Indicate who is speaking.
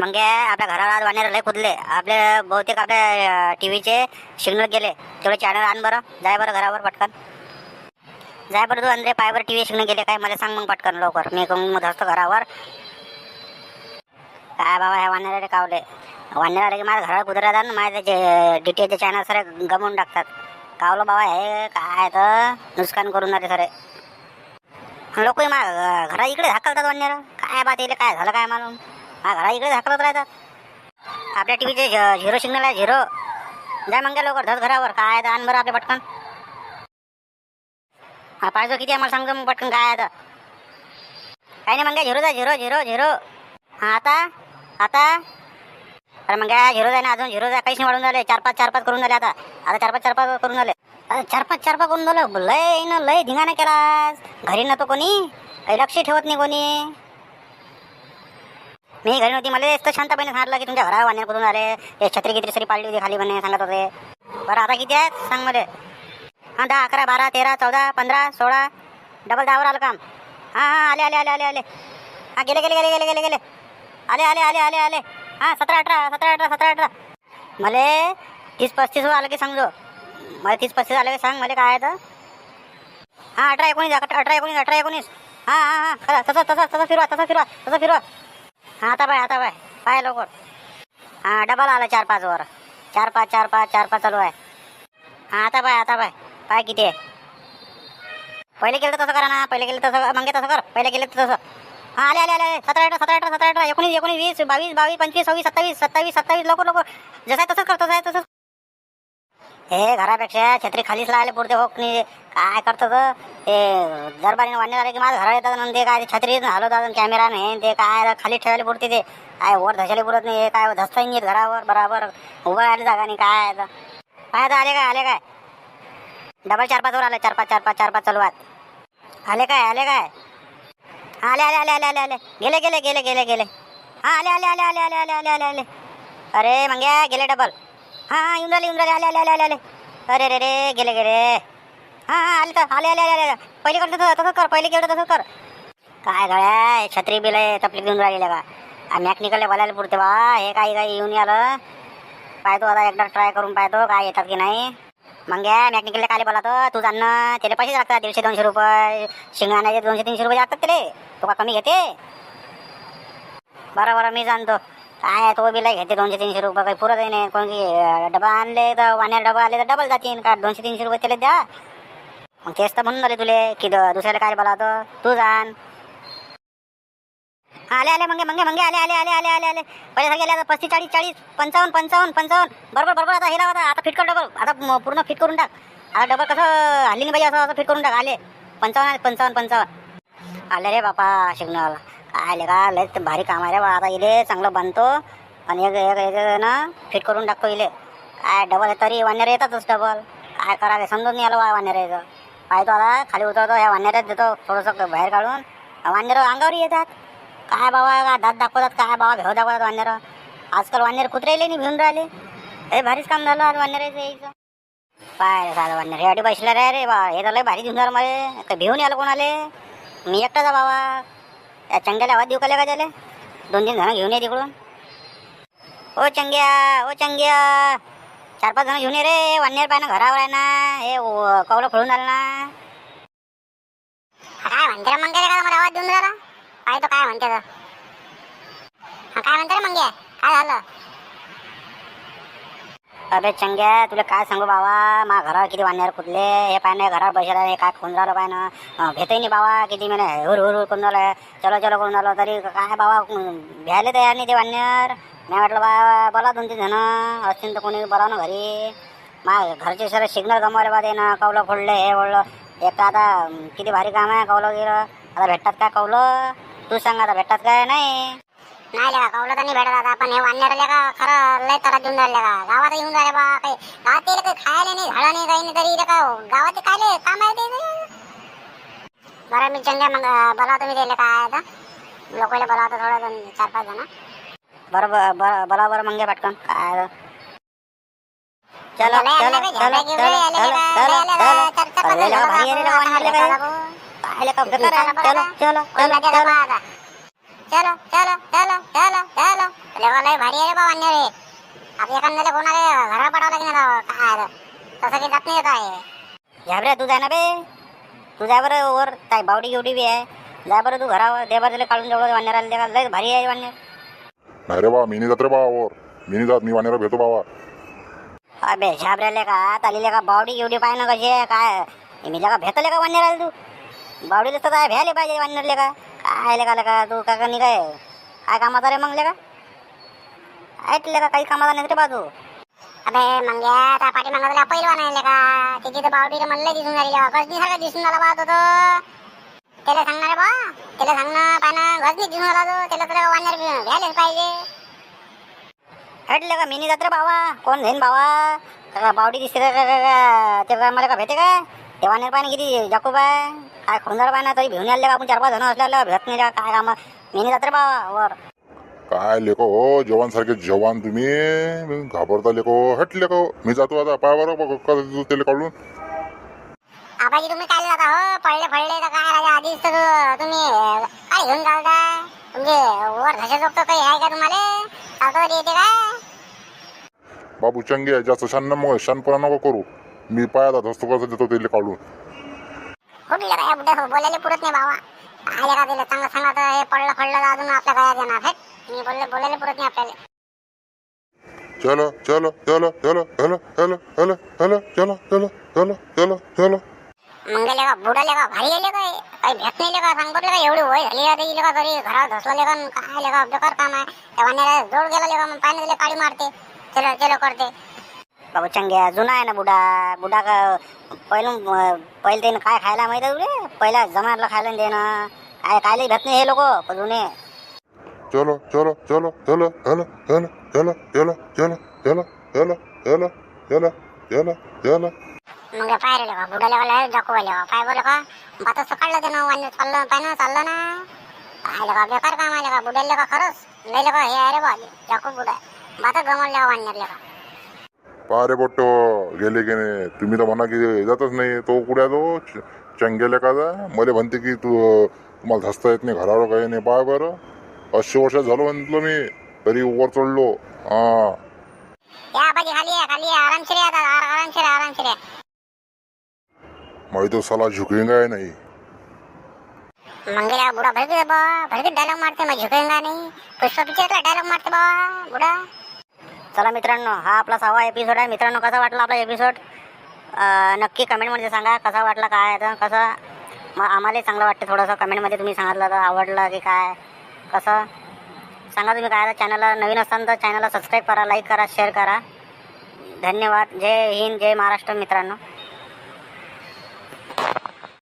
Speaker 1: मग आपल्या घराला आज लय कुदले आपले बहुतेक आपल्या टीव्हीचे सिग्नल गेले. तेवढे चॅनल आण बरं. जाय बरं घरावर पटकन. जाय बरं तू अंदरे पायवर टीव्ही सिग्नल गेले काय? मला सांग मग पटकन लवकर. मी मग धरतो घरावर. काय बाबा ह्या वाण्याला कावले. वाण्याला आले की माझ्या घरावर कुदरा जा माझ्या त्याचे डी टी एचे चॅनल सरे गमवून टाकतात. कावलं बाबा हे काय तर नुकसान करून जाते सारे. लोक मा घरा इकडे धाकलतात वानेर. काय बात येईल काय झालं काय मालूम? हा घरा इकडे धाकलत राहतात आपल्या टी व्हीचे झिरो सिग्नल आहे झिरो. जाय मग काय लवकर धर घरावर. काय आहे आण बरं आपल्या पटकन. हा पाहिजे किती आम्हाला सांगतो मग पटकन काय आहे तर. काही नाही मग काय झिरो जा झिरो झिरो झिरो. हा आता? आता? अरे मग झिरो जाय ना अजून झिरो जाय काहीच नाही वाढून झाले. चार पाच चार पाच करून झाले आता. आता चार पाच चार पाच करून झाले. अरे चार पाच चार पाच करून झालं. लय ना लय धिंगाणा केला घरी नव्हतं कोणी. काही लक्ष ठेवत नाही कोणी. मी घरी नव्हती. मला तर शांतपणे सांगितलं की तुमच्या घरावर वाण्यार करून आले ते छत्री किती सरी पाळली होती खाली म्हणे सांगत होते. बरं आता किती आहेत? सांगमध्ये हां दहा अकरा बारा तेरा चौदा पंधरा सोळा डबल दहावर आलं काम. हां हां आले आले आले आले आले. हां गेले गेले गेले गेले गेले गेले. आले आले आले आले आले. हां सतरा अठरा सतरा अठरा सतरा अठरा. मले तीस पस्तीस आलं की समजो मला तीस पस्तीस आलं की सांग मला काय आहे तर. हां अठरा एकोणीस अठरा अठरा एकोणीस अठरा एकोणीस. हां हां हां. तसं तसं तसं फिरवा तसं फिरवा तसं फिरवा. आता बाय आता बाय पाय लवकर. हां डबल आलं चार पाच वर. चार पाच चार पाच चार पाच चालू आहे. हां आता बाय आता बाय पाय किती आहे? पहिले केलं तर तसं करा ना. पहिले केलं तसं मग तसं कर. पहिले केलं तर तसं. हां आले आले आले. आले. सतरा अठरा सतरा अठरा सतरा अठरा एकोणीस एकोणीस वीस बावीस बावीस पंचवीस सव्वीस सत्तावीस सत्तावीस सत्तावीस लवकर लवकर. जसं आहे तसंच कर तसं आहे तसंच हे घरापेक्षा छत्री खालीच लावले पुरते हो नाही काय करतात ते दरबारीने वाढणे झाले की माझं घरा येतात आणि ते काय ते छत्री हलवतात कॅमेरा नाही ते काय खाली ठेवायला पुरते ते काय वर धसायला पुरत नाही हे काय धसता येत घरावर बराबर उभं राहिले जागा नाही काय आता काय आता आले काय आले काय डबल चार पाच वर आले चार पाच चार पाच चार पाच चालू आहेत आले काय आले काय आले आले आले आले आले आले गेले गेले गेले गेले गेले हां आले आले आले आले आले आले आले आले आले अरे मग गेले डबल हां हां येऊन राहिले येऊन राहिले आले आले आले आले. अरे रे रे गेले गेले. हां हां आले तर आले आले आले आले. पहिले करतो तसं तसं कर पहिले केवढं तसं कर. काय गळ्या छत्री बिल तपलीक घेऊन राहिले का? मॅकनिकलला बोलायला पुरते बा. हे काही काही येऊन आलं. पाहतो आता एकदा ट्राय करून पाहतो काय येतात की नाही. मग घ्या मॅकनिकलला काय बोलातो तू जाणं त्याला पैसे लागतात दीडशे दोनशे रुपये. शिंगाण्याचे दोनशे तीनशे रुपये लागतात त्याला. तो का कमी घेते? बरं बरं मी जाणतो. काय तो बिला घेते दोनशे तीनशे रुपये काही पुरत नाही. कोण की डबा आणले तर वाण्यार डबा आले तर डबल जातील. का दोनशे तीनशे रुपये त्याला द्या. मग तेच तर म्हणून झाले तुले की द- दुसऱ्याला काय बोलावतो तू जाण. आले आले मंगे मंगे मंगे आले आले आले आले आले आले. पहिले सगळे आले आता पस्तीस चाळीस चाळीस पंचावन्न पंचावन्न पंचावन्न. बरोबर बरोबर आता हे लावा आता आता फिट कर डबल आता पूर्ण फिट करून टाक. आता डबल कसं हल्ली नाही पाहिजे असं असं फिट करून टाक. आले. पंचावन्न आले पंचावन्न पंचावन्न. आले रे बापा शिग्नल. आले का? लय भारी काम आहे रे बा. आता इले चांगलं बांधतो आणि एक एक एक ना फिट करून टाकतो इले. काय डबल तरी वानेर येतातच डबल काय करावे समजून नाही आलं बा वाण्यार यायचं पाहतो आता खाली उतरतो ह्या वाण्याऱ्यात देतो थोडंसं बाहेर काढून. वानेर अंगावर येतात. काय बाबा का दात दाखवतात काय बाबा भेव दाखवतात वाण्यार आजकाल वानेर कुत्रेले नाही भिवून राहिले. हे भारीच काम झालं आज वाण्यारायचं यायचं. पाय रे वानेर वाण्यार हे अडी बसला रे रे बा. हे तर भारी घेऊन मला. भिवून आलं कोणाले? मी एकटाचा बाबा. चंग्याला आवाज देऊ का का त्याला दोन तीन जण घेऊन ये तिकडून. ओ चंग्या ओ चंग्या. चार पाच जण घेऊन ये रे वाण्यार पाय ना घरावर आहे ना. हे कवलं फळून आलं ना.
Speaker 2: काय म्हणते रे मंगे का मला आवाज देऊन जरा काय तो काय म्हणते हा काय म्हणते रे मंगे काय झालं?
Speaker 1: अबे चंग्या तुला काय सांगू बाबा? मा घरावर किती वाण्यार कुठले? हे पाय नाही घरावर बसला हे काय खून झालं पाय ना? भेटही नाही बाबा किती महिने हुर हुर हुर करून झालं चलो चलो करून झालं तरी काय बाबा भ्यायले भ्यायला तयार नाही ते वाण्यार नाही म्हटलं बा बोला दोन तीन जण. असतील तर कोणी बोला ना घरी. मा घरचे सर सिग्नल गमावले बा ते ना कवलं फोडलं हे ओढलं. एक तर आता किती भारी काम आहे कवलं गेलं आता भेटतात काय कवलं तू सांग आता भेटतात काय नाही.
Speaker 2: नाही लेका कवलं तर नाही भेटत आता. पण हे वाढणार का खरं लय त्रास देऊन राहिले का? गावात येऊन राहिले बा काही गावात ते काही खायला नाही झाडं नाही काही नाही तरी का गावात काय काम आहे ते बरं मी चंद्या मग बोलावतो तुम्ही दिले काय आता. लोकांना बोलावतो थोडं चार पाच जण.
Speaker 1: बरं ब- बरं बोला बरं मंगे पटकन. काय चलो चलो चलो चलो चलो? चलो. चलो
Speaker 2: चला? चला
Speaker 1: चलो. चलो चलो चलो
Speaker 2: बाबा? चलो लय भारी आहे रे बा वान्य रे. आता एखाद्याला कोणाला घरा पाठवावं लागेल ना काय आता. तसं काही जात नाही काय
Speaker 1: झाबऱ्या तू जाय ना बे. तू जाय बरं वर. काय बावडी गिवडी बी आहे. जाय बरं तू घरावर. दे बरं त्याला काढून जेवढं वाण्यार आले का लय भारी आहे वाण्यार
Speaker 3: नाही रे बा मी नाही जात रे बा वर. मी नाही जात मी वाण्याला भेटतो बाबा.
Speaker 1: अबे झाबऱ्याले का? तालीले का? बावडी गिवडी पाय ना कशी आहे? काय? मी का भेटले का वाण्यार आले तू? बावडीला तर काय भ्याले पाहिजे वाण्यारले का काय लेका लेका तू का नाही काय काय कामाचा रे मग लेका ऐकले का काही कामाचा नाही रे बा तू
Speaker 2: अबे मंग्या त्या पाठी मंगा पहिलवान आहे का? तिची तर बावडीला म्हणलं दिसून झाली गजनी सारखं दिसून झाला बा तो तो. त्याला सांगणार रे बा त्याला सांगणं पाहणं गजनी दिसून झाला तो? त्याला तर वानर घ्यायलाच पाहिजे.
Speaker 1: हटले का? मिनी जात्रे बाबा कोण घेईन बाबा का बावडी दिसते का का- का- ते मला का भेटे का ते वानेर पाहिजे किती जाकूब आहे काय खोंदार पाहिजे तरी घेऊन आले आपण चार पाच जण असल्याला भेट नाही काय काम? मिनी जात्रे बाबा वर.
Speaker 3: काय लेको हो जवान सारखे जवान तुम्ही? मी घाबरता लेको हट लेको मी जातो आता पाय त्याला काढून.
Speaker 2: आबाजी तुम्ही काय जाता हो पडले पडले तर काय राजा आधीच तर तुम्ही काय घेऊन जाता म्हणजे वर धशाचं तर काही आहे का तुम्हाला? चालतो येते काय
Speaker 3: बाबू चंगे जास्त शान मग शानपणा नको करू. मी पायाला धसतो कसं देतो त्याला काढून.
Speaker 2: कुठले काय हो बोलायला पुरत नाही बाबा आले का दिलं चांगलं सांगा तर हे पडलं पडलं तर अजून आपल्या काय देणार हेट मी बोलले बोलायला पुरत नाही आपल्याला
Speaker 3: चलो चलो चलो चलो चलो चलो चलो चलो चलो चलो चलो चलो चलो
Speaker 2: मंगले का बुडाले का भारी आले काय काही भेट नाही का सांग बरं का एवढी वय झाली आता इले का तरी घरात धसले का काय लेका बेकार काम आहे त्या वाण्याला जोड गेला लेका मग पाणी दिले काढी मारते चलो चलो करते
Speaker 1: बाबू चंग्या जुना आहे ना बुडा बुडा का पहिलं पहिले त्यानं काय खायला माहिती तुले पहिला जमातला खायला दे ना काय खायला भेट नाही हे लोक जुने
Speaker 3: चलो चलो चलो चलो चलो चलो चलो चलो चलो चलो चलो चलो चलो चलो चलो
Speaker 2: मग पाय रे लेका बुडाले वाला जाकू वाले पाय बोल का बातच तर काढलं ते ना वाणी चाललं पाय ना चाललं ना काय लेका बेकार काम आहे लेका बुडाले का खरंच लय लेका हे आहे रे बा जाकू बुडा बातच गमवलं वाण्यार
Speaker 3: पारे बोट्टो गेले की नाही? तुम्ही तर म्हणा की जातच नाही तो कुठे तो? चंगेले का जा मला म्हणते की तू तुम्हाला धसता येत नाही घरावर काही नाही. पाय बरं. अशे वर्ष झालो म्हणतो मी तरी वर चढलो. हा. माहिती तो सला झुकेगा नाही.
Speaker 2: मंगेला बुडा भरगी बा. भरगी डायलॉग मारते मग झुकेगा नाही. पुष्पा पिक्चरला डायलॉग मारते बा बुडा.
Speaker 1: चला मित्रांनो हा आपला सहावा एपिसोड आहे. मित्रांनो कसा वाटला आपला एपिसोड नक्की कमेंटमध्ये सांगा कसा वाटला काय तर कसं मग आम्हालाही चांगलं वाटतं थोडंसं. कमेंटमध्ये तुम्ही सांगितलं तर आवडलं की काय कसं? सांगा तुम्ही काय चॅनलला नवीन असताना तर चॅनलला सबस्क्राईब करा लाईक करा शेअर करा. धन्यवाद. जय हिंद जय महाराष्ट्र मित्रांनो.